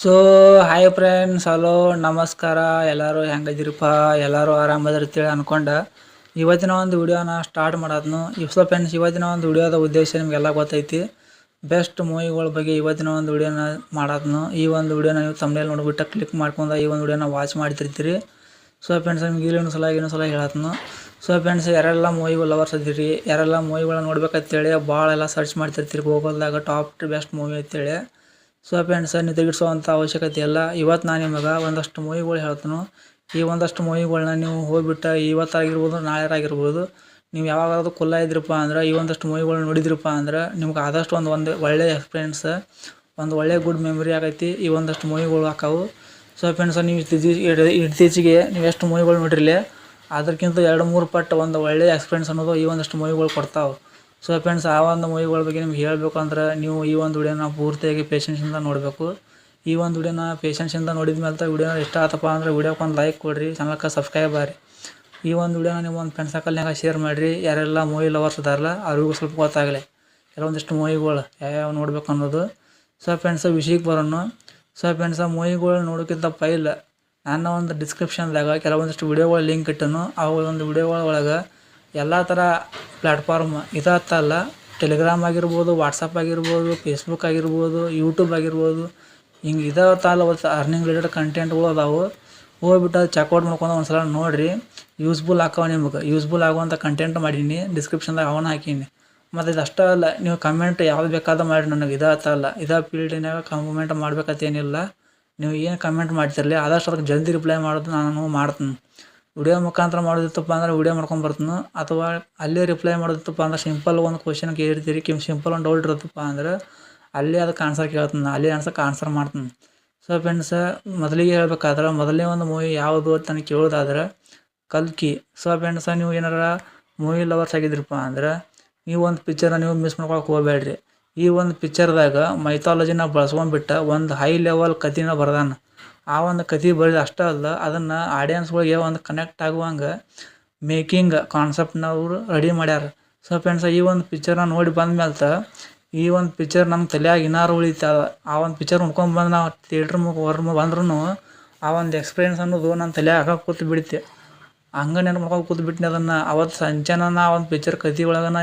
So hi friends hello, ನಮಸ್ಕಾರ. ಎಲ್ಲರೂ ಹೆಂಗದಿರಪ್ಪ? ಎಲ್ಲರೂ ಆರಾಮದಿರ್ತೇಳಿ ಅನ್ಕೊಂಡ. ಇವತ್ತಿನ ಒಂದು ವಿಡಿಯೋನ ಸ್ಟಾರ್ಟ್ ಮಾಡೋದ್ನು. ಸೊ ಫ್ರೆಂಡ್ಸ್ ಇವತ್ತಿನ ಒಂದು ವಿಡಿಯೋದ ಉದ್ದೇಶ ನಿಮಗೆಲ್ಲ ಗೊತ್ತೈತಿ. ಬೆಸ್ಟ್ ಮೂವಿಗಳ ಬಗ್ಗೆ ಇವತ್ತಿನ ಒಂದು ವಿಡಿಯೋನ ಮಾಡೋದ್ನು. ಈ ಒಂದು ವಿಡಿಯೋನ ನೀವು ತಮ್ಮನೇಲಿ ನೋಡಿಬಿಟ್ಟು ಕ್ಲಿಕ್ ಮಾಡ್ಕೊಂಡು ಈ ಒಂದು ವಿಡಿಯೋನ ವಾಚ್ ಮಾಡ್ತಿರ್ತೀರಿ. ಸೊ ಫ್ರೆಂಡ್ಸ್ ನಿಮ್ಗೆ ಇಲ್ಲಿ ಸಲ ಇನ್ನೊಂದು ಸಲ ಹೇಳತ್ನು ಸೊ ಫ್ರೆಂಡ್ಸ್ ಯಾರೆಲ್ಲ ಮೂವಿಗಳು ಲವರ್ಸ್ ಇದ್ದೀರಿ ಯಾರೆಲ್ಲ ಮೂವಿಗಳನ್ನ ನೋಡ್ಬೇಕಂತೇಳಿ ಭಾಳ ಎಲ್ಲ ಸರ್ಚ್ ಮಾಡ್ತಿರ್ತೀರಿ ಗೂಗಲ್ದಾಗ ಟಾಪ್ ಬೆಸ್ಟ್ ಮೂವಿ ಅಂತೇಳಿ. ಸೊ ಫ್ರೆಂಡ್ಸ್ ನೀವು ತೆಗಿಡ್ಸೋವಂಥ ಅವಶ್ಯಕತೆ ಇಲ್ಲ. ಇವತ್ತು ನಾನು ನಿಮಗೆ ಒಂದಷ್ಟು ಮೂವಿಗಳು ಹೇಳ್ತೀನಿ. ಈ ಒಂದಷ್ಟು ಮೂವಿಗಳನ್ನ ನೀವು ಹೋಗ್ಬಿಟ್ಟು ಇವತ್ತಾಗಿರ್ಬೋದು ನಾಳೆ ಆಗಿರ್ಬೋದು ನೀವು ಯಾವಾಗಾದ್ರೂ ಕುಲ್ಲ ಇದ್ರಪ್ಪ ಅಂದ್ರೆ, ಈ ಒಂದಷ್ಟು ಮೂವಿಗಳು ನೋಡಿದ್ರಪ್ಪ ಅಂದ್ರೆ, ನಿಮ್ಗೆ ಆದಷ್ಟು ಒಂದು ಒಂದು ಒಳ್ಳೆಯ ಎಕ್ಸ್ಪೀರಿಯನ್ಸ್ ಒಂದು ಒಳ್ಳೆಯ ಗುಡ್ ಮೆಮೊರಿ ಆಗೈತಿ ಈ ಒಂದಷ್ಟು ಮೂವಿಗಳು ಹಾಕವು. ಸೊ ಫ್ರೆಂಡ್ಸ್ ನೀವು ಇತ್ತೀಚೆಗೆ ನೀವು ಎಷ್ಟು ಮೂವಿಗಳು ನೋಡಿರಲಿ, ಅದಕ್ಕಿಂತ ಎರಡು ಮೂರು ಪಟ್ಟು ಒಂದು ಒಳ್ಳೆಯ ಎಕ್ಸ್ಪೀರಿಯನ್ಸ್ ಅನ್ನೋದು ಈ ಒಂದಷ್ಟು ಮೂವಿಗಳು ಕೊಡ್ತಾವೆ. ಸೊ ಫ್ರೆಂಡ್ಸ್ ಆ ಒಂದು ಮೂವಿಗಳ ಬಗ್ಗೆ ನಿಮ್ಗೆ ಹೇಳಬೇಕು ಅಂದ್ರೆ ನೀವು ಈ ಒಂದು ವಿಡಿಯೋನ ಪೂರ್ತಿಯಾಗಿ ಪೇಷನ್ಸಿಂದ ನೋಡಬೇಕು. ಈ ಒಂದು ವಿಡಿಯೋನ ಪೇಷನ್ಸಿಂದ ನೋಡಿದ ಮೇಲೆ ವಿಡಿಯೋನ ಇಷ್ಟ ಆತಪ್ಪ ಅಂದ್ರೆ ವಿಡಿಯೋಕ್ಕೆ ಒಂದು ಲೈಕ್ ಕೊಡಿರಿ ಚಾನಲ್ಗೆ ಸಬ್ಸ್ಕ್ರೈಬ್ ಮಾಡಿ ಈ ಒಂದು ವಿಡಿಯೋನ ನೀವು ಒಂದು ಫ್ರೆಂಡ್ಸ್ ಸರ್ಕಲ್ನಾಗ ಶೇರ್ ಮಾಡಿರಿ. ಯಾರೆಲ್ಲ ಮೂವಿ ಲವರ್ಸ್ ಇದಾರಲ್ಲ, ಅವ್ರಿಗೂ ಸ್ವಲ್ಪ ಗೊತ್ತಾಗಲಿ. ಕೆಲವೊಂದಿಷ್ಟು ಮೂವಿಗಳು ಯಾವ್ಯಾವ ನೋಡ್ಬೇಕು ಅನ್ನೋದು. ಸೊ ಫ್ರೆಂಡ್ಸ್ ವಿಷಯಕ್ಕೆ ಬರೋಣ ಸೊ ಫ್ರೆಂಡ್ಸ್ ಮೂವಿಗಳು ನೋಡೋಕ್ಕಿಂತ ಪೈಲ್, ನಾನು ಒಂದು ಡಿಸ್ಕ್ರಿಪ್ಷನ್ದಾಗ ಕೆಲವೊಂದಿಷ್ಟು ವಿಡಿಯೋಗಳ ಲಿಂಕ್ ಇಟ್ಟನು. ಆ ಒಂದು ವಿಡಿಯೋಗಳ ಒಳಗೆ ಎಲ್ಲ ಥರ ಪ್ಲ್ಯಾಟ್ಫಾರ್ಮ್ ಇದಾತಲ್ಲ ಟೆಲಿಗ್ರಾಮ್ ಆಗಿರ್ಬೋದು ವಾಟ್ಸಪ್ ಆಗಿರ್ಬೋದು ಫೇಸ್ಬುಕ್ ಆಗಿರ್ಬೋದು ಯೂಟ್ಯೂಬ್ ಆಗಿರ್ಬೋದು. ಹಿಂಗೆ ಇದಾವ ತಾಲ ಅರ್ನಿಂಗ್ ರಿಲೇಟೆಡ್ ಕಂಟೆಂಟ್ಗಳು ಅದಾವು. ಹೋಗ್ಬಿಟ್ಟು ಅದು ಚೆಕ್ಔಟ್ ಮಾಡ್ಕೊಂಡು ಒಂದು ಸಲ ನೋಡಿರಿ. ಯೂಸ್ಫುಲ್ ಆಕಾವ ನಿಮ್ಗೆ. ಯೂಸ್ಫುಲ್ ಆಗುವಂಥ ಕಂಟೆಂಟ್ ಮಾಡೀನಿ. ಡಿಸ್ಕ್ರಿಪ್ಷನ್ದಾಗ ಅವನ್ನ ಹಾಕೀನಿ. ಮತ್ತು ಇದು ಅಷ್ಟೇ ಅಲ್ಲ, ನೀವು ಕಮೆಂಟ್ ಯಾವ್ದು ಬೇಕಾದ ಮಾಡಿ ನನಗೆ. ಇದಾತಲ್ಲ ಇದೇ ಫೀಲ್ಡಿನಾಗ ಕಮೆಂಟ್ ಮಾಡ್ಬೇಕಂತೇನಿಲ್ಲ ನೀವು ಏನು ಕಮೆಂಟ್ ಮಾಡ್ತಿರಲಿ, ಆದಷ್ಟು ಅದಕ್ಕೆ ಜಲ್ದಿ ರಿಪ್ಲೈ ಮಾಡೋದು ನಾನು ಮಾಡ್ತೀನಿ. ವಿಡಿಯೋ ಮುಖಾಂತರ ಮಾಡೋದಿತ್ತಪ್ಪ ಅಂದ್ರೆ ವಿಡಿಯೋ ಮಾಡ್ಕೊಂಡು ಬರ್ತೀನಿ. ಅಥವಾ ಅಲ್ಲೇ ರಿಪ್ಲೈ ಮಾಡೋದಿತ್ತಪ್ಪ ಅಂದ್ರೆ ಸಿಂಪಲ್ ಒಂದು ಕ್ವಶನ್ ಕೇಳಿರ್ತೀರಿ. ಕಿಮ್ ಸಿಂಪಲ್ ಒಂದು ಡೌಟ್ ಇರುತ್ತಪ್ಪ ಅಂದ್ರೆ ಅಲ್ಲೇ ಅದಕ್ಕೆ ಆನ್ಸರ್ ಕೇಳ್ತೀನಿ, ಅಲ್ಲೇ ಆನ್ಸರ್ಗೆ ಆನ್ಸರ್ ಮಾಡ್ತೀನಿ. ಸೊ ಫ್ರೆಂಡ್ಸ್ ಮೊದಲಿಗೆ ಹೇಳ್ಬೇಕಾದ್ರೆ ಮೊದಲನೇ ಒಂದು ಮೂವಿ ಯಾವುದು ಅಂತ ನನಗೆ ಕೇಳೋದಾದ್ರೆ ಕಲ್ಕಿ. ಸೊ ಫ್ರೆಂಡ್ಸ ನೀವು ಏನಾರ ಮೂವಿ ಲವರ್ಸ್ ಆಗಿದ್ರಪ್ಪ ಅಂದ್ರೆ ಈ ಒಂದು ಪಿಕ್ಚರ್ನ ನೀವು ಮಿಸ್ ಮಾಡ್ಕೊಳಕ್ಕೆ ಹೋಗಬೇಡ್ರಿ. ಈ ಒಂದು ಪಿಕ್ಚರ್ದಾಗ ಮೈಥಾಲಜಿನ ಬಳಸ್ಕೊಂಡ್ಬಿಟ್ಟು ಒಂದು ಹೈ ಲೆವೆಲ್ ಕಥೆನ ಬರ್ದಾನ. ಆ ಒಂದು ಕತೆ ಬರೆದು ಅಷ್ಟೇ ಅಲ್ಲ, ಅದನ್ನು ಆಡಿಯನ್ಸ್ಗಳಿಗೆ ಒಂದು ಕನೆಕ್ಟ್ ಆಗುವಂಗೆ ಮೇಕಿಂಗ್ ಕಾನ್ಸೆಪ್ಟ್ನ ಅವರು ರೆಡಿ ಮಾಡ್ಯಾರ. ಸೊ ಫ್ರೆಂಡ್ಸ್ ಈ ಒಂದು ಪಿಕ್ಚರ್ನ ನೋಡಿ ಬಂದ ಬಂದ್ಮೇಲೆ ಈ ಒಂದು ಪಿಕ್ಚರ್ ನಮ್ಮ ತಲೆಯಾಗ ಇನ್ನಾರು ಉಳಿತದ ಆ ಒಂದು ಪಿಕ್ಚರ್ ಉಣ್ಕೊಂಡ್ ಬಂದು ನಾವು ಥಿಯೇಟ್ರ್ ಮುಖ ಹೊರ ಬಂದ್ರೂ ಆ ಒಂದು ಎಕ್ಸ್ಪೀರಿಯನ್ಸ್ ಅನ್ನೋದು ನನ್ನ ತಲೆಯಾಗ ಕೂತು ಬಿಡುತ್ತೆ ಹಂಗೆ ಮಾಡ್ಕೊಂಡು ಕೂತು ಬಿಟ್ಟಿನಿ ಅದನ್ನು ಅವತ್ತು ಸಂಜೆನ ಒಂದು ಪಿಕ್ಚರ್ ಕತೆ ಒಳಗನ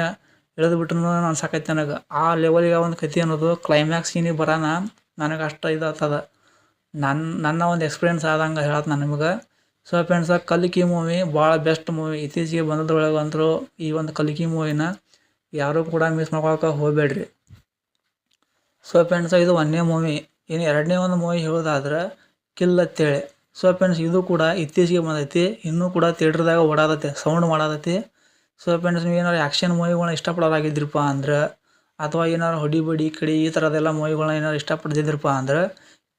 ಇಳಿದು ಬಿಟ್ರು ಅನ್ಸಕೈತೆ ನನಗೆ. ಆ ಲೆವೆಲಿಗೆ ಆ ಒಂದು ಕತೆ ಅನ್ನೋದು ಕ್ಲೈಮ್ಯಾಕ್ಸ್ ಸೀನಿಗೆ ಬರೋಣ ನನಗೆ ಅಷ್ಟು ಇದಾಗ್ತದ ನನ್ನ ನನ್ನ ಒಂದು ಎಕ್ಸ್ಪೀರಿಯನ್ಸ್ ಆದಂಗೆ ಹೇಳತ್ತೆ ನಾನು ನಿಮಗೆ. ಸೊ ಫ್ರೆಂಡ್ಸ ಕಲ್ಕಿ ಮೂವಿ ಭಾಳ ಬೆಸ್ಟ್ ಮೂವಿ ಇತ್ತೀಚೆಗೆ ಬಂದದ್ರೊಳಗೆ ಅಂತೂ ಈ ಒಂದು ಕಲ್ಕಿ ಮೂವಿನ ಯಾರೂ ಕೂಡ ಮಿಸ್ ಮಾಡ್ಕೊಳಕ್ಕೆ ಹೋಗಬೇಡ್ರಿ. ಸೊ ಫ್ರೆಂಡ್ಸ್ ಇದು ಒಂದೇ ಮೂವಿ ಇನ್ನು ಎರಡನೇ ಒಂದು ಮೂವಿ ಹೇಳೋದಾದ್ರೆ ಕಿಲ್ ಅಂತೇಳಿ ಸೊ ಫ್ರೆಂಡ್ಸ್ ಇದು ಕೂಡ ಇತ್ತೀಚೆಗೆ ಬಂದೈತಿ. ಇನ್ನೂ ಕೂಡ ಥಿಯೇಟ್ರ್ದಾಗ ಓಡಾದತ್ತೆ ಸೌಂಡ್ ಮಾಡಾದೈತಿ ಸೊ ಫ್ರೆಂಡ್ಸ್ ನೀವು ಏನಾರು ಆ್ಯಕ್ಷನ್ ಮೂವಿಗಳನ್ನ ಇಷ್ಟಪಡೋದಾಗಿದ್ದಿರಪ್ಪ ಅಂದ್ರೆ, ಅಥವಾ ಏನಾರು ಹೊಡಿ ಬಡಿ ಕಡಿ ಈ ಥರದ್ದೆಲ್ಲ ಮೂವಿಗಳನ್ನ ಏನಾರು ಇಷ್ಟಪಡ್ತಿದ್ರಪ್ಪ ಅಂದ್ರೆ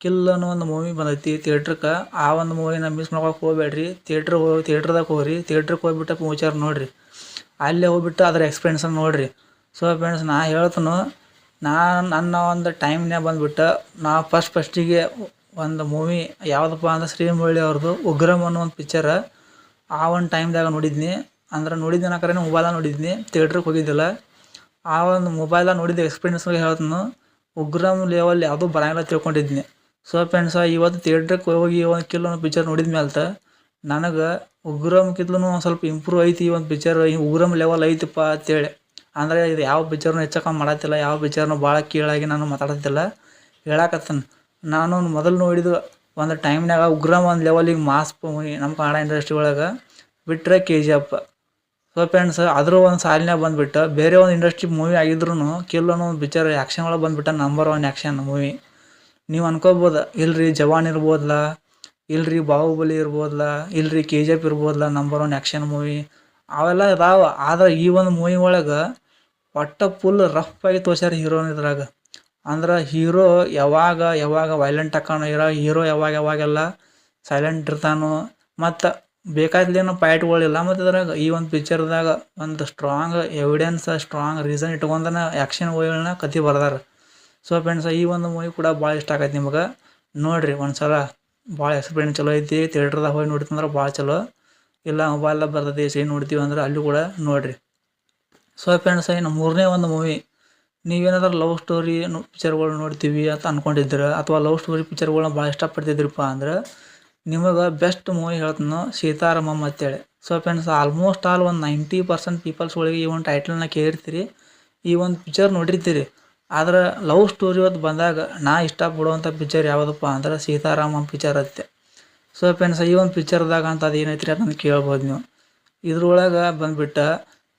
ಕಿಲ್ ಅನ್ನೋ ಒಂದು ಮೂವಿ ಬಂದೈತಿ ಥಿಯೇಟ್ರಕ್ಕೆ ಆ ಒಂದು ಮೂವಿನ ಮಿಸ್ ಮಾಡ್ಕೊಳಕ್ಕೆ ಹೋಗ್ಬೇಡ್ರಿ. ಥಿಯೇಟ್ರ್ ಹೋಗಿ ಥಿಯೇಟ್ರ್ದಾಗ ಹೋಗ್ರಿ. ಥಿಯೇಟ್ರಿಗೆ ಹೋಗ್ಬಿಟ್ಟು ಪಿಕ್ಚರ್ ನೋಡಿರಿ. ಅಲ್ಲೇ ಹೋಗ್ಬಿಟ್ಟು ಅದರ ಎಕ್ಸ್ಪೀರಿಯನ್ಸನ್ನು ನೋಡಿರಿ. ಸೊ ಫ್ರೆಂಡ್ಸ್ ನಾ ಹೇಳ್ತನು ನಾನು ನನ್ನ ಒಂದು ಟೈಮ್ನ್ಯಾಗ ಬಂದ್ಬಿಟ್ಟು, ನಾ ಫಸ್ಟ್ ಫಸ್ಟಿಗೆ ಒಂದು ಮೂವಿ ಯಾವುದಪ್ಪ ಅಂದ್ರೆ ಶ್ರೀಮುರಳಿ ಅವ್ರದ್ದು ಉಗ್ರಂ ಅನ್ನೋ ಒಂದು ಪಿಕ್ಚರ್ ಆ ಒಂದು ಟೈಮ್ದಾಗ ನೋಡಿದ್ನಿ. ಅಂದ್ರೆ ನೋಡಿದ್ದೆ ನಾ ಕರೆ ಮೊಬೈಲಾಗ ನೋಡಿದ್ನಿ. ಥಿಯೇಟ್ರಿಗೆ ಹೋಗಿದ್ದಿಲ್ಲ. ಆ ಒಂದು ಮೊಬೈಲಾಗ ನೋಡಿದ ಎಕ್ಸ್ಪೀರಿಯನ್ಸ್ ಹೇಳ್ತನು, ಉಗ್ರಂ ಲೆವೆಲ್ ಯಾವುದೂ ಬರಂಗಿಲ್ಲ ತಿಳ್ಕೊಂಡಿದ್ನಿ. ಸೊ ಫ್ರೆಂಡ್ಸ ಇವತ್ತು ಥಿಯೇಟ್ರಿಗೆ ಹೋಗಿ ಒಂದು ಕಿಲ್ ಒಂದು ಪಿಕ್ಚರ್ ನೋಡಿದ ಮೇಲೆ ನನಗೆ ಉಗ್ರಮ್ಕಿತ್ಲೂ ಒಂದು ಸ್ವಲ್ಪ ಇಂಪ್ರೂವ್ ಐತಿ ಈ ಒಂದು ಪಿಕ್ಚರ್ ಉಗ್ರಮ್ ಲೆವೆಲ್ ಐತಿಪ್ಪ ಅಂತೇಳಿ. ಅಂದರೆ ಇದು ಯಾವ ಪಿಕ್ಚರ್ನು ಹೆಚ್ಚಕ್ಕೆ ಮಾಡತ್ತಿಲ್ಲ ಯಾವ ಪಿಕ್ಚರ್ನು ಭಾಳ ಕೀಳಾಗಿ ನಾನು ಮಾತಾಡತ್ತಿಲ್ಲ ಹೇಳಕತ್ತನ್, ನಾನು ಮೊದಲು ನೋಡಿದ ಒಂದು ಟೈಮ್ನಾಗ ಉಗ್ರಮ್ ಒಂದು ಲೆವೆಲಿಗೆ ಮಾಸ್ ನಮ್ಮ ಕನ್ನಡ ಇಂಡಸ್ಟ್ರಿ ಒಳಗೆ ಬಿಟ್ಟರೆ K G F so friends ಅದ್ರ ಒಂದು ಸಾಲಿನಾಗ ಬಂದುಬಿಟ್ಟು, ಬೇರೆ ಒಂದು ಇಂಡಸ್ಟ್ರಿ ಮೂವಿ ಆಗಿದ್ರು ಒಂದು ಪಿಕ್ಚರ್ ಆ್ಯಕ್ಷನ್ ಒಳಗೆ ಬಂದುಬಿಟ್ಟ ನಂಬರ್ ಒನ್ ಆ್ಯಕ್ಷನ್ ಮೂವಿ ನೀವು ಅನ್ಕೋಬೋದು, ಇಲ್ರಿ ಜವಾನ್ ಇರ್ಬೋದಲ್ಲ ಇಲ್ರಿ ಬಾಹುಬಲಿ ಇರ್ಬೋದಲ್ಲ ಇಲ್ರಿ ಕೆ ಜಿ ಎಫ್ ಇರ್ಬೋದಲ್ಲ ನಂಬರ್ ಒನ್ ಆ್ಯಕ್ಷನ್ ಮೂವಿ ಅವೆಲ್ಲ ಇದಾವ, ಆದ್ರೆ ಈ ಒಂದು ಮೂವಿ ಒಳಗೆ ಒಟ್ಟ ಫುಲ್ ರಫ್ ಆಗಿ ತೋರ್ಸ್ಯಾರ ಹೀರೋನ್ ಇದ್ರಾಗ. ಅಂದ್ರೆ ಹೀರೋ ಯಾವಾಗ ಯಾವಾಗ ವೈಲೆಂಟ್ ಹಾಕೋಣ ಇರೋ ಹೀರೋ ಯಾವಾಗ, ಯಾವಾಗೆಲ್ಲ ಸೈಲೆಂಟ್ ಇರ್ತಾನೋ, ಮತ್ತು ಬೇಕಾದ್ಲೇನೋ ಪಾಯಿಟ್ಗಳಿಲ್ಲ ಮತ್ತು ಇದ್ರಾಗ ಈ ಒಂದು ಪಿಕ್ಚರ್ದಾಗ ಒಂದು ಸ್ಟ್ರಾಂಗ್ ಎವಿಡೆನ್ಸ್ ಸ್ಟ್ರಾಂಗ್ ರೀಸನ್ ಇಟ್ಕೊಂಡನ ಆ್ಯಕ್ಷನ್ ಮೂವಿಗಳನ್ನ ಕತೆ ಬರ್ದಾರ. ಸೊ ಫ್ರೆಂಡ್ಸ್ ಈ ಒಂದು ಮೂವಿ ಕೂಡ ಭಾಳ ಇಷ್ಟ ಆಗೈತೆ ನಿಮಗೆ. ನೋಡಿರಿ ಒಂದು ಸಲ ಭಾಳ ಎಕ್ಸ್ಪೀರಿಯನ್ಸ್ ಚಲೋ ಐತಿ ಥಿಯೇಟ್ರದಾಗ ಹೋಗಿ ನೋಡ್ತಂದ್ರೆ ಭಾಳ ಚಲೋ. ಇಲ್ಲ ಮೊಬೈಲ್ ಬರ್ತದೆ ಸೇ ನೋಡ್ತೀವಿ ಅಂದ್ರೆ ಅಲ್ಲಿ ಕೂಡ ನೋಡಿರಿ. ಸೊ ಫ್ರೆಂಡ್ಸ್ ಇನ್ನು ಮೂರನೇ ಒಂದು ಮೂವಿ ನೀವೇನಾದ್ರೂ ಲವ್ ಸ್ಟೋರಿ ಪಿಕ್ಚರ್ಗಳು ನೋಡ್ತೀವಿ ಅಂತ ಅನ್ಕೊಂಡಿದ್ರೆ ಅಥವಾ ಲವ್ ಸ್ಟೋರಿ ಪಿಕ್ಚರ್ಗಳನ್ನ ಭಾಳ ಇಷ್ಟಪಡ್ತಿದ್ರಪ್ಪ ಅಂದ್ರೆ ನಿಮಗೆ ಬೆಸ್ಟ್ ಮೂವಿ ಹೇಳ್ತಾನೋ ಸೀತಾರಾಮಮ್ ಅಂತೇಳಿ ಸೊ ಫ್ರೆಂಡ್ಸ್ ಆಲ್ಮೋಸ್ಟ್ ಆಲ್ ಒಂದು ನೈಂಟಿ ಪರ್ಸೆಂಟ್ ಪೀಪಲ್ಸ್ಗಳಿಗೆ ಈ ಒಂದು ಟೈಟಲ್ನ ಕೇಳಿರ್ತೀರಿ. ಈ ಒಂದು ಪಿಕ್ಚರ್ ನೋಡಿರ್ತೀರಿ. ಆದ್ರೆ ಲವ್ ಸ್ಟೋರಿ ಹೊತ್ತು ಬಂದಾಗ ನಾ ಇಷ್ಟಪಡುವಂಥ ಪಿಕ್ಚರ್ ಯಾವುದಪ್ಪ ಅಂದ್ರೆ ಸೀತಾರಾಮನ್ ಪಿಕ್ಚರ್ ಅತ್ತೆ ಸೊ ಫ್ರೆಂಡ್ಸ್ ಈ ಒಂದು ಪಿಕ್ಚರ್ದಾಗ ಅಂತ ಅದು ಏನೈತ್ರಿ ಅದನ್ನು ಕೇಳ್ಬೋದು ನೀವು. ಇದ್ರೊಳಗೆ ಬಂದ್ಬಿಟ್ಟ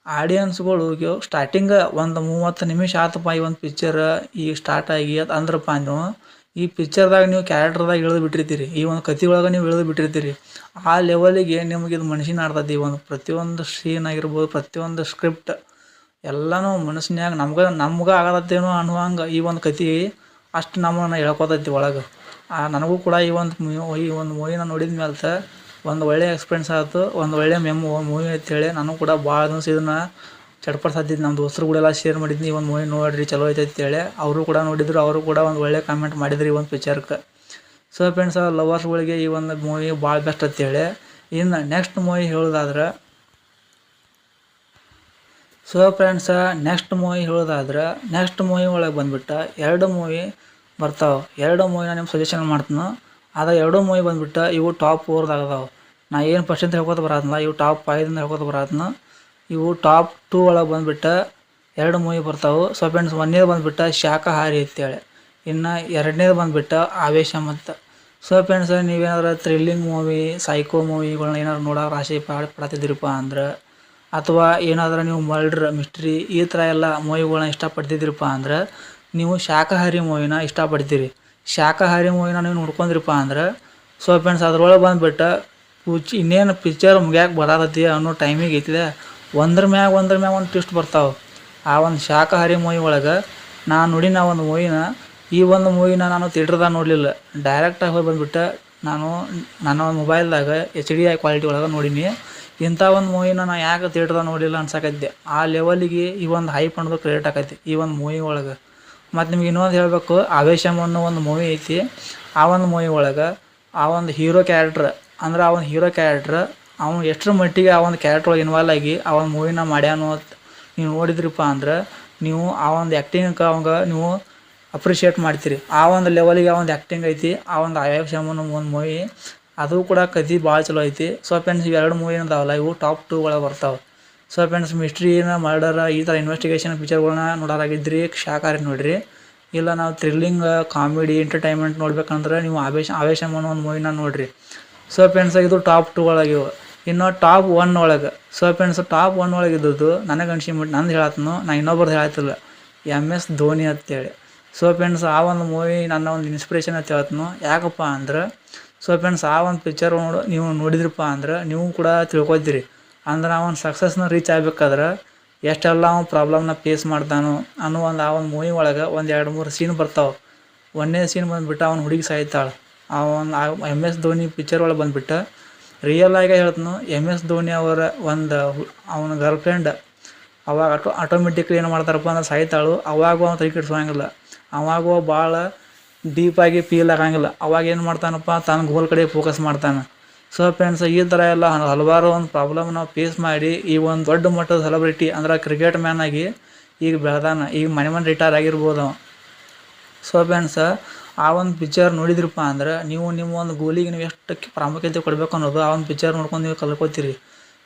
ಆಡಿಯನ್ಸ್ಗಳು ಸ್ಟಾರ್ಟಿಂಗ್ ಒಂದು ಮೂವತ್ತು ನಿಮಿಷ ಆತಪ್ಪ ಈ ಒಂದು ಪಿಕ್ಚರ್ ಈಗ ಸ್ಟಾರ್ಟ್ ಆಗಿ ಅದು ಅಂದ್ರಪ್ಪ ನೀವು ಈ ಪಿಕ್ಚರ್ದಾಗ ನೀವು ಕ್ಯಾರೆಕ್ಟರ್ದಾಗ ಇಳಿದು ಬಿಟ್ಟಿರ್ತೀರಿ. ಈ ಒಂದು ಕತೆ ಒಳಗೆ ನೀವು ಇಳಿದು ಬಿಟ್ಟಿರ್ತೀರಿ. ಆ ಲೆವೆಲಿಗೆ ನಿಮಗೆ ಇದು ಮನುಷ್ಯನ ಆಡ್ತದೆ ಈ ಒಂದು ಪ್ರತಿಯೊಂದು ಸೀನ್ ಆಗಿರ್ಬೋದು, ಪ್ರತಿಯೊಂದು ಸ್ಕ್ರಿಪ್ಟ್ ಎಲ್ಲನೂ ಮನಸ್ಸಿನ್ಯಾಗ ನಮ್ಗೆ ನಮ್ಗೆ ಆಗತ್ತೇನೋ ಅನ್ನುವಂಗೆ ಈ ಒಂದು ಕತೆ ಅಷ್ಟು ನಮ್ಮನ್ನು ಹೇಳ್ಕೊತೈತಿ ಒಳಗೆ. ನನಗೂ ಕೂಡ ಈ ಒಂದು ಈ ಒಂದು ಮೂವಿನ ನೋಡಿದ ಮೇಲೆ ಒಂದು ಒಳ್ಳೆಯ ಎಕ್ಸ್ಪೀರಿಯನ್ಸ್ ಆಯಿತು ಒಂದು ಒಳ್ಳೆಯ ಮೆಮೊ ಮೂವಿ ಅಂತೇಳಿ ನಾನು ಕೂಡ ಭಾಳ ದಿವ್ಸ ಇದನ್ನು ಚಟ್ಪಡ್ಸಾತಿದ್ದು ನಮ್ಮ ದೋಸ್ತರು ಕೂಡ ಎಲ್ಲ ಶೇರ್ ಮಾಡಿದ್ನಿ, ಈ ಒಂದು ಮೂವಿ ನೋಡಿರಿ, ಚಲೋ ಐತೆ ಅಂತೇಳಿ ಅವರು ಕೂಡ ನೋಡಿದ್ರು, ಅವರು ಕೂಡ ಒಂದು ಒಳ್ಳೆ ಕಾಮೆಂಟ್ ಮಾಡಿದ್ರು ಈ ಒಂದು ಪಿಕ್ಚರ್ಗೆ ಸೊ ಫ್ರೆಂಡ್ಸ್ ಲವರ್ಸ್ಗಳಿಗೆ ಈ ಒಂದು ಮೂವಿ ಭಾಳ ಬೆಸ್ಟ್ ಅಂತೇಳಿ ಇನ್ನು ನೆಕ್ಸ್ಟ್ ಮೂವಿ ಹೇಳೋದಾದ್ರೆ ಸೊ ಫ್ರೆಂಡ್ಸ ನೆಕ್ಸ್ಟ್ ಮೂವಿ ಹೇಳೋದಾದ್ರೆ ನೆಕ್ಸ್ಟ್ ಮೂವಿ ಒಳಗೆ ಬಂದ್ಬಿಟ್ಟು ಎರಡು ಮೂವಿ ಬರ್ತಾವೆ. ಎರಡು ಮೂವಿನ ನಿಮ್ಗೆ ಸಜೆಷನ್ ಮಾಡ್ತೀನಿ. ಆದರೆ ಎರಡು ಮೂವಿ ಬಂದ್ಬಿಟ್ಟು ಇವು ಟಾಪ್ ಫೋರ್ದಾಗ ಅದಾವೆ. ನಾ ಏನು ಅಂತ ಹೇಳ್ಕೊತ ಬರೋದನ್ನ ಇವು ಟಾಪ್ ಫೈವ್ದಿಂದ ಹೇಳ್ಕೊತ ಬರೋದನ್ನ ಇವು ಟಾಪ್ ಟೂ ಒಳಗೆ ಬಂದ್ಬಿಟ್ಟು ಎರಡು ಮೂವಿ ಬರ್ತಾವೆ. ಸೊ ಫ್ರೆಂಡ್ಸ್ ಒಂದನೇದು ಬಂದ್ಬಿಟ್ಟು ಶಾಕಾಹಾರಿ ಅಂತೇಳಿ. ಇನ್ನು ಎರಡನೇದು ಬಂದ್ಬಿಟ್ಟು ಆವೇಶ ಮತ್ತು ಸೊ ಫ್ರೆಂಡ್ಸ್ ನೀವೇನಾದ್ರು ಥ್ರಿಲ್ಲಿಂಗ್ ಮೂವಿ ಸೈಕೋ ಮೂವಿಗಳನ್ನ ಏನಾದ್ರು ನೋಡೋ ರಾಶಿ ಪಾಡ್ ಪಡ್ತಿದ್ದೀರಪ್ಪ ಅಂದ್ರೆ ಅಥವಾ ಏನಾದರೂ ನೀವು ಮರ್ಡ್ರ್, ಮಿಸ್ಟ್ರಿ ಈ ಥರ ಎಲ್ಲ ಮೂವಿಗಳ್ನ ಇಷ್ಟಪಡ್ತಿದ್ದೀರಪ್ಪ ಅಂದ್ರೆ ನೀವು ಶಾಖಾಹಾರಿ ಮೂವಿನ ಇಷ್ಟಪಡ್ತೀರಿ. ಶಾಖಾಹಾರಿ ಮೂವಿನ ನೀವು ನೋಡ್ಕೊಂಡ್ರಿಪ್ಪ ಅಂದ್ರೆ ಸೊ ಫ್ರೆಂಡ್ಸ್ ಅದ್ರೊಳಗೆ ಬಂದುಬಿಟ್ಟು ಇನ್ನೇನು ಪಿಕ್ಚರ್ ಮುಗ್ಯಾಕೆ ಬರತೈತಿ ಅನ್ನೋ ಟೈಮಿಗೆ ಐತಿದೆ. ಒಂದ್ರ ಮ್ಯಾಗ ಒಂದ್ರ ಮ್ಯಾಗ ಒಂದು ಟ್ವಿಸ್ಟ್ ಬರ್ತಾವೆ. ಆ ಒಂದು ಶಾಖಾಹಾರಿ ಮೂವಿ ಒಳಗೆ ನಾನು ನಾ ಒಂದು ಮೂವಿನ ಈ ಒಂದು ಮೂವಿನ ನಾನು ಥಿಯೇಟ್ರದಾಗ ನೋಡಲಿಲ್ಲ. ಡೈರೆಕ್ಟಾಗಿ ಹೋಗಿ ಬಂದುಬಿಟ್ಟು ನಾನು ನನ್ನ ಒಂದು ಮೊಬೈಲ್ದಾಗ ಎಚ್ ಡಿ ಐ ಕ್ವಾಲಿಟಿ ಒಳಗೆ ನೋಡೀನಿ. ಇಂಥ ಒಂದು ಮೂವಿನ ನಾ ಯಾಕೆ ಥಿಯೇಟ್ರ್ದಾಗ ನೋಡಿಲ್ಲ ಅನ್ಸಕತ್ತೆ ಆ ಲೆವೆಲಿಗೆ ಈ ಒಂದು ಹೈಪ್ ಅನ್ನೋದು ಕ್ರಿಯೇಟ್ ಆಕೈತಿ, ಈ ಒಂದು ಮೂವಿ ಒಳಗೆ. ಮತ್ತು ನಿಮ್ಗೆ ಇನ್ನೊಂದು ಹೇಳಬೇಕು ಆವೇಶಮ್ ಅನ್ನೋ ಒಂದು ಮೂವಿ ಐತಿ. ಆ ಒಂದು ಮೂವಿ ಒಳಗೆ ಆ ಒಂದು ಹೀರೋ ಕ್ಯಾರೆಕ್ಟ್ರ್ ಅಂದ್ರೆ ಆ ಒಂದು ಹೀರೋ ಕ್ಯಾರೆಕ್ಟ್ರ್ ಅವನು ಎಷ್ಟರ ಮಟ್ಟಿಗೆ ಆ ಒಂದು ಕ್ಯಾರೆಕ್ಟ್ರ್ ಒಳಗೆ ಇನ್ವಾಲ್ವ್ ಆಗಿ ಆ ಒಂದು ಮೂವಿನ ಮಾಡ್ಯಾನೋ ನೀವು ನೋಡಿದ್ರಪ್ಪ ಅಂದ್ರೆ, ನೀವು ಆ ಒಂದು ಆ್ಯಕ್ಟಿಂಗಕ್ಕೆ ಅವಂಗ ನೀವು ಅಪ್ರಿಷಿಯೇಟ್ ಮಾಡ್ತೀರಿ. ಆ ಒಂದು ಲೆವೆಲಿಗೆ ಆ ಒಂದು ಆ್ಯಕ್ಟಿಂಗ್ ಐತಿ, ಆ ಒಂದು ಆವೇಶಮ್ ಅನ್ನೋ ಒಂದು ಮೂವಿ. ಅದು ಕೂಡ ಕತೆ ಭಾಳ ಚಲೋ ಐತಿ. ಸೊ ಫ್ರೆಂಡ್ಸ್ ಇವೆರಡು ಮೂವಿ ಅದಾವಲ್ಲ ಇವು ಟಾಪ್ ಟೂ ಒಳಗೆ ಬರ್ತಾವೆ. ಸೊ ಫ್ರೆಂಡ್ಸ್ ಮಿಸ್ಟ್ರಿನ ಮರ್ಡರ್ ಈ ಥರ ಇನ್ವೆಸ್ಟಿಗೇಷನ್ ಪಿಕ್ಚರ್ಗಳನ್ನ ನೋಡೋರಾಗಿದ್ರಿ ಶಾಕಾರಿ ನೋಡಿರಿ. ಇಲ್ಲ ನಾವು ಥ್ರಿಲ್ಲಿಂಗ್ ಕಾಮಿಡಿ ಎಂಟರ್ಟೈನ್ಮೆಂಟ್ ನೋಡ್ಬೇಕಂದ್ರೆ ನೀವು ಆವೇಶ ಆವೇಶ ಅನ್ನೋ ಒಂದು ಮೂವಿನ ನೋಡಿರಿ. ಸೊ ಫ್ರೆಂಡ್ಸ್ ಇದು ಟಾಪ್ ಟೂ ಒಳಗಿವು ಇನ್ನು ಟಾಪ್ ಒನ್ ಒಳಗೆ. ಸೊ ಫ್ರೆಂಡ್ಸ್ ಟಾಪ್ ಒನ್ ಒಳಗೆ ಇದ್ದದ್ದು ನನಗೆ ಅನ್ಸಿಬಿಟ್ಟು ನಂದು ಹೇಳತ್ನು ನಾನು ಇನ್ನೊಬ್ರದ್ದು ಹೇಳತ್ತಿಲ್ಲ ಎಂ ಎಸ್ ಧೋನಿ ಅಂತೇಳಿ. ಸೊ ಫ್ರೆಂಡ್ಸ್ ಆ ಒಂದು ಮೂವಿ ನನ್ನ ಒಂದು ಇನ್ಸ್ಪಿರೇಷನ್ ಅಂತ ಹೇಳ್ತನು. ಯಾಕಪ್ಪ ಅಂದ್ರೆ ಸೊ ಫ್ರೆಂಡ್ಸ್ ಆ ಒಂದು ಪಿಕ್ಚರ್ ನೋಡಿ, ನೀವು ನೋಡಿದ್ರಪ್ಪ ಅಂದ್ರೆ ನೀವು ಕೂಡ ತಿಳ್ಕೊತೀರಿ ಅಂದ್ರೆ ಅವನು ಸಕ್ಸಸ್ನ ರೀಚ್ ಆಗ್ಬೇಕಾದ್ರೆ ಎಷ್ಟೆಲ್ಲ ಅವ್ನು ಪ್ರಾಬ್ಲಮ್ನ ಫೇಸ್ ಮಾಡ್ತಾನೋ ಅನ್ನೋ ಒಂದು ಆ ಒಂದು ಮೂವಿ ಒಳಗೆ ಒಂದು ಎರಡು ಮೂರು ಸೀನ್ ಬರ್ತಾವೆ. ಒಂದನೇ ಸೀನ್ ಬಂದುಬಿಟ್ಟು ಅವ್ನು ಹುಡುಗಿ ಸಾಯ್ತಾಳೆ. ಒಂದು ಎಂ ಎಸ್ ಧೋನಿ ಪಿಕ್ಚರ್ ಒಳಗೆ ಬಂದುಬಿಟ್ಟು ರಿಯಲ್ ಆಗಿ ಹೇಳ್ತನು ಎಂ ಎಸ್ ಧೋನಿ ಅವರ ಒಂದು ಅವನ ಗರ್ಲ್ ಫ್ರೆಂಡ್ ಅವಾಗ ಆಟೋ ಆಟೋಮೆಟಿಕ್ಲಿ ಏನು ಮಾಡ್ತಾರಪ್ಪ ಅಂದ್ರೆ ಸಾಯ್ತಾಳು. ಅವಾಗೂ ಅವ್ನು ತಲೆ ಕಿಡ್ಸೋಂಗಿಲ್ಲ ಅವಾಗೂ ಭಾಳ ಡೀಪಾಗಿ ಫೀಲ್ ಆಗಂಗಿಲ್ಲ. ಅವಾಗ ಏನು ಮಾಡ್ತಾನಪ್ಪ? ತನ್ನ ಗೋಲ್ ಕಡೆ ಫೋಕಸ್ ಮಾಡ್ತಾನೆ. ಸೊ ಫ್ರೆಂಡ್ಸ್ ಈ ಥರ ಎಲ್ಲ ಹಲ- ಹಲವಾರು ಒಂದು ಪ್ರಾಬ್ಲಮ್ ನಾವು ಫೇಸ್ ಮಾಡಿ ಈ ಒಂದು ದೊಡ್ಡ ಮಟ್ಟದ ಸೆಲೆಬ್ರಿಟಿ ಅಂದ್ರೆ ಕ್ರಿಕೆಟ್ ಮ್ಯಾನ್ ಆಗಿ ಈಗ ಬೆಳೆದಾನ. ಈಗ ಮನೆ ಮನೆ ರಿಟೈರ್ ಆಗಿರ್ಬೋದು ಸೊ ಫ್ರೆಂಡ್ಸ್ ಆ ಒಂದು ಪಿಕ್ಚರ್ ನೋಡಿದ್ರಪ್ಪ ಅಂದ್ರೆ ನೀವು ನಿಮ್ಮ ಒಂದು ಗೋಲಿಗೆ ನೀವು ಎಷ್ಟಕ್ಕೆ ಪ್ರಾಮುಖ್ಯತೆ ಕೊಡಬೇಕು ಅನ್ನೋದು ಆ ಒಂದು ಪಿಕ್ಚರ್ ನೋಡ್ಕೊಂಡು ನೀವು ಕಲ್ಕೋತೀರಿ.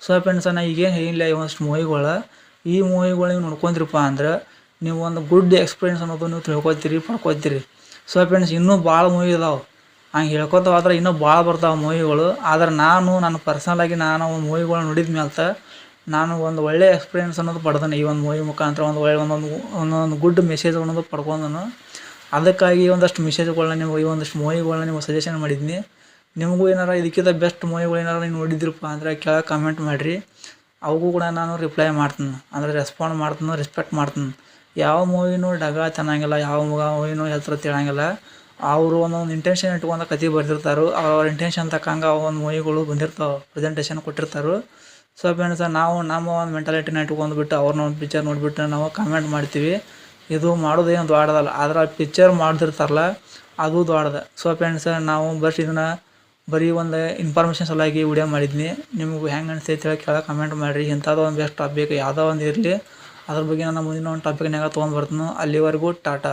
ಸೊ ಫ್ರೆಂಡ್ಸ್ ನಾ ಈಗೇನು ಹೇಳಿಲ್ಲ ಈ ಒಂದಷ್ಟು ಮೂವಿಗಳು ಈ ಮೂವಿಗಳು ನೀವು ಅಂದ್ರೆ ನೀವು ಒಂದು ಗುಡ್ ಎಕ್ಸ್ಪೀರಿಯನ್ಸ್ ಅನ್ನೋದು ನೀವು ತಿಳ್ಕೊತೀರಿ, ಪಡ್ಕೊತೀರಿ. ಸೊ ಫ್ರೆಂಡ್ಸ್ ಇನ್ನೂ ಭಾಳ ಮೂವಿ ಇದಾವೆ. ಹಂಗೆ ಹೇಳ್ಕೊತ ಹೋದ್ರೆ ಇನ್ನೂ ಭಾಳ ಬರ್ತಾವೆ ಮೂವಿಗಳು ಆದ್ರೆ ನಾನು, ನನ್ನ ಪರ್ಸನಲಾಗಿ ನಾನು ಮೂವಿಗಳು ನೋಡಿದ ಮೇಲೆ ನಾನು ಒಂದು ಒಳ್ಳೆ ಎಕ್ಸ್ಪೀರಿಯನ್ಸ್ ಅನ್ನೋದು ಪಡ್ದೇನೆ ಈ ಒಂದು ಮೂವಿ ಮುಖಾಂತರ. ಒಂದು ಒಳ್ಳೆ, ಒಂದೊಂದು ಒಂದೊಂದು ಗುಡ್ ಮೆಸೇಜ್ ಅನ್ನೋದು ಪಡ್ಕೊಂಡನು. ಅದಕ್ಕಾಗಿ ಒಂದಷ್ಟು ಮೆಸೇಜ್ಗಳನ್ನ ನಿಮಗೆ, ಈ ಒಂದಷ್ಟು ಮೂವಿಗಳನ್ನ ನಿಮಗೆ ಸಜೆಷನ್ ಮಾಡಿದ್ನಿ. ನಿಮಗೂ ಏನಾರ ಇದಕ್ಕಿಂತ ಬೆಸ್ಟ್ ಮೂವಿಗಳು ಏನಾರ ನೀವು ನೋಡಿದ್ರಪ್ಪ ಅಂದರೆ ಕೆಳಗೆ ಕಮೆಂಟ್ ಮಾಡಿರಿ. ಅವಗೂ ಕೂಡ ನಾನು ರಿಪ್ಲೈ ಮಾಡ್ತೀನಿ. ಅಂದರೆ ರೆಸ್ಪಾಂಡ್ ಮಾಡ್ತೀನಿ ರೆಸ್ಪೆಕ್ಟ್ ಮಾಡ್ತೀನಿ. ಯಾವ ಮೂವಿನೂ ಡಗ ಚೆನ್ನಾಗಿಲ್ಲ ಯಾವ ಮೂವಿನೂ ಹೆಸರು ತಿಳಂಗಿಲ್ಲ ಅವರು ಒಂದೊಂದು ಇಂಟೆನ್ಷನ್ ಇಟ್ಕೊಂಡು ಕತೆ ಬರ್ದಿರ್ತಾರೆ. ಅವ್ರ ಇಂಟೆನ್ಷನ್ ತಕ್ಕಂಗೆ ಒಂದು ಮೂವಿಗಳು ಬಂದಿರ್ತಾವೆ ಪ್ರೆಸೆಂಟೇಷನ್ ಕೊಟ್ಟಿರ್ತಾರೆ. ಸೊ ಸರ್ ನಾವು ನಮ್ಮ ಒಂದು ಮೆಂಟಾಲಿಟಿನ ಇಟ್ಕೊಂಡ್ಬಿಟ್ಟು ಅವ್ರನ್ನ ಒಂದು ಪಿಕ್ಚರ್ ನೋಡಿಬಿಟ್ಟು ನಾವು ಕಮೆಂಟ್ ಮಾಡ್ತೀವಿ. ಇದು ಮಾಡೋದೇನು ದೊಡ್ಡದಲ್ಲ, ಆದ್ರೆ ಪಿಕ್ಚರ್ ಮಾಡ್ದಿರ್ತಾರಲ್ಲ, ಅದು ದ್ವಾಡದ ಸೊ ಫ್ರೆಂಡ್ಸ್ ನಾವು ಬಸ್ ಇದನ್ನು ಬರೀ ಒಂದು ಇನ್ಫಾರ್ಮೇಷನ್ ಸಲುವಾಗಿ ವಿಡಿಯೋ ಮಾಡಿದ್ನಿ. ನಿಮ್ಗೆ ಹೆಂಗೆ ಅನಿಸ್ತೈತೆ ಹೇಳಿ ಕೆಳಗೆ ಕಮೆಂಟ್ ಮಾಡಿರಿ. ಇಂಥದ್ದು ಒಂದು ಬೆಸ್ಟ್ ಟಾಪಿಕ್ ಯಾವುದೋ ಒಂದು ಇರಲಿ. ಅದ್ರ ಬಗ್ಗೆ ನಾನು ಮುಂದಿನ ಒಂದು ಟಾಪಿಕ್ನಾಗ ತೊಗೊಂಡು ಬರ್ತೀನಿ. ಅಲ್ಲಿವರೆಗೂ ಟಾಟಾ.